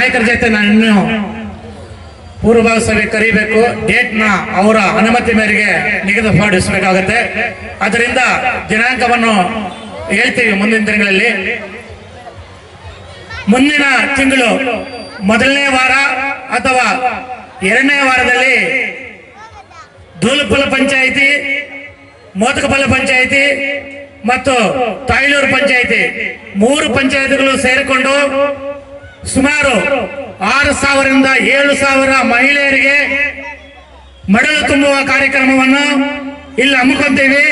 ನಾಯಕರ ಜೊತೆ ನಾನು ಪೂರ್ವ ಪೂರ್ವಭಾವಿ ಸಭೆ ಕರಿಬೇಕು. ಡೇಟ್ನ ಅವರ ಅನುಮತಿ ಮೇರೆಗೆ ನಿಗದಿಪಡಿಸಬೇಕಾಗುತ್ತೆ ಅದರಿಂದ ದಿನಾಂಕವನ್ನು ಹೇಳ್ತೀವಿ ಮುಂದಿನ ದಿನಗಳಲ್ಲಿ. ಮುಂದಿನ ತಿಂಗಳು ಮೊದಲನೇ ವಾರ ಅಥವಾ ಎರಡನೇ ವಾರದಲ್ಲಿ ಧೂಲುಪಲ ಪಂಚಾಯಿತಿ ಮೋದಕಪಲ್ಲ ಪಂಚಾಯಿತಿ ಮತ್ತು ತಾಯ್ಲೂರು ಪಂಚಾಯಿತಿ. ಮೂರು ಪಂಚಾಯಿತಿಗಳು ಸೇರಿಕೊಂಡು ಸುಮಾರು ಆರು ಸಾವಿರದಿಂದ ಏಳು ಸಾವಿರ ಮಹಿಳೆಯರಿಗೆ ಮಡಲು ತುಂಬುವ ಕಾರ್ಯಕ್ರಮವನ್ನು ಇಲ್ಲಿ ಹಮ್ಮಿಕೊಂತೀವಿ.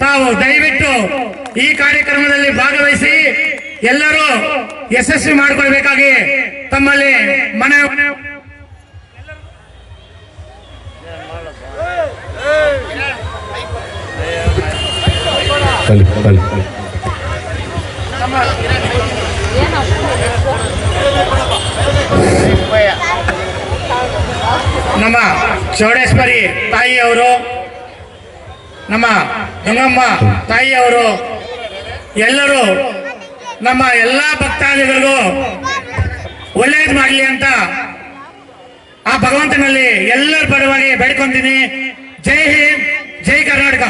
ತಾವು ದಯವಿಟ್ಟು ಈ ಕಾರ್ಯಕ್ರಮದಲ್ಲಿ ಭಾಗವಹಿಸಿ ಎಲ್ಲರೂ ಯಶಸ್ವಿ ಮಾಡಿಕೊಳ್ಬೇಕಾಗಿ ತಮ್ಮಲ್ಲಿ ಮನೆ ಕಲಿ ಕಲಿ ನಮ್ಮ ಚೌಡೇಶ್ವರಿ ತಾಯಿಯವರು, ನಮ್ಮ ಗಂಗಮ್ಮ ತಾಯಿಯವರು, ಎಲ್ಲರೂ ನಮ್ಮ ಎಲ್ಲ ಭಕ್ತಾದಿಗಳಿಗೂ ಒಳ್ಳೇದು ಮಾಡಲಿ ಅಂತ ಆ ಭಗವಂತನಲ್ಲಿ ಎಲ್ಲರ ಪರವಾಗಿ ಬೇಡ್ಕೊಂತೀನಿ ಜೈ ಹಿಂದ್, ಜೈ ಕರ್ನಾಟಕ.